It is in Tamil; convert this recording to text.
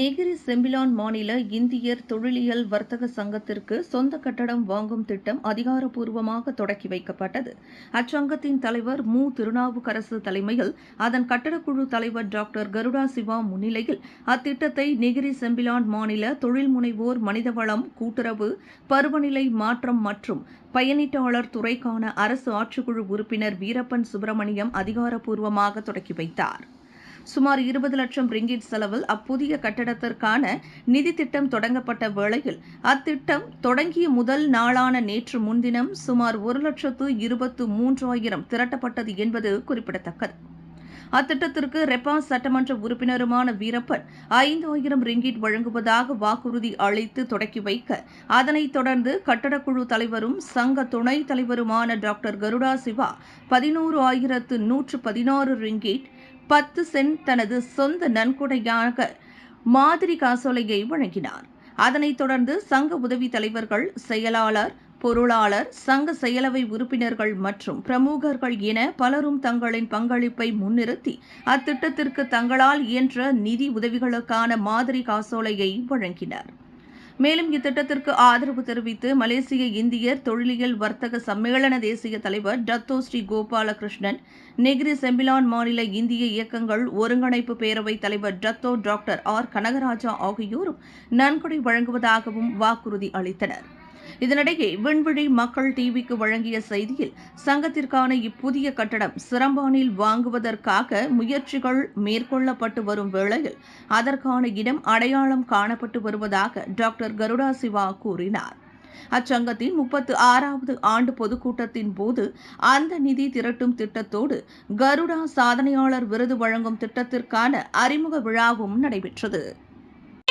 நெகிரி செம்பிலான் மாநில இந்தியர் தொழிலியல் வர்த்தக சங்கத்திற்கு சொந்த கட்டடம் வாங்கும் திட்டம் அதிகாரப்பூர்வமாக தொடக்கி வைக்கப்பட்டது. அச்சங்கத்தின் தலைவர் மு. திருநாவுக்கரசு தலைமையில் அதன் கட்டடக்குழு தலைவர் டாக்டர் கருடா சிவா முன்னிலையில் அத்திட்டத்தை நெகிரி செம்பிலான் மாநில தொழில் முனைவோர் மனிதவளம் கூட்டுறவு பருவநிலை மாற்றம் மற்றும் பயனீட்டாளர் துறைக்கான அரசு ஆட்சிக்குழு உறுப்பினர் வீரப்பன் சுப்பிரமணியம் அதிகாரப்பூர்வமாக தொடக்கி வைத்தார். சுமார் இருபது லட்சம் ரிங்கிட் செலவில் அப்புதிய கட்டடத்திற்கான நிதி திட்டம் தொடங்கப்பட்ட வேளையில் அத்திட்டம் தொடங்கிய முதல் நாளான நேற்று முன்தினம் சுமார் ஒரு லட்சத்து இருபத்து மூன்றாயிரம் திரட்டப்பட்டது என்பது குறிப்பிடத்தக்கது. அத்திட்டத்திற்கு ரெப்பா சட்டமன்ற உறுப்பினருமான வீரப்பன் ஐந்தாயிரம் ரிங்கிட் வழங்குவதாக வாக்குறுதி அளித்து தொடக்கி வைக்க அதனைத் தொடர்ந்து கட்டடக்குழு தலைவரும் சங்க துணைத் தலைவருமான டாக்டர் கருடா சிவா பதினோரு ஆயிரத்து நூற்று பதினாறு ரிங்கிட் பத்து சென்ட் தனது சொந்த நன்கொடையாக மாதிரி காசோலையை வழங்கினார். அதனைத் தொடர்ந்து சங்க உதவி தலைவர்கள் செயலாளர் பொருளாளர் சங்க செயலவை உறுப்பினர்கள் மற்றும் பிரமுகர்கள் என பலரும் தங்களின் பங்களிப்பை முன்னிறுத்தி அத்திட்டத்திற்கு தங்களால் இயன்ற நிதி உதவிகளுக்கான மாதிரி காசோலையை வழங்கினர். மேலும் இத்திட்டத்திற்கு ஆதரவு தெரிவித்து மலேசிய இந்தியர் தொழிலியல் வர்த்தக சம்மேளன தேசிய தலைவர் Dato Sri Gopalakrishnan Negeri Sembilan மாநில இந்திய இயக்கங்கள் ஒருங்கிணைப்பு பேரவைத் தலைவர் டத்தோ டாக்டர் ஆர் கனகராஜா ஆகியோரும் நன்கொடை வழங்குவதாகவும் வாக்குறுதி அளித்தனர். இதனிடையே விண்வெளி மக்கள் டிவிக்கு வழங்கிய செய்தியில் சங்கத்திற்கான இப்புதிய கட்டடம் சிரம்பானில் வாங்குவதற்காக முயற்சிகள் மேற்கொள்ளப்பட்டு வரும் வேளையில் அதற்கான இடம் அடையாளம் காணப்பட்டு வருவதாக டாக்டர் கருடா சிவா கூறினார். அச்சங்கத்தின் முப்பத்து ஆறாவது ஆண்டு பொதுக்கூட்டத்தின் போது அந்த நிதி திரட்டும் திட்டத்தோடு கருடா சாதனையாளர் விருது வழங்கும் திட்டத்திற்கான அறிமுக விழாவும் நடைபெற்றது.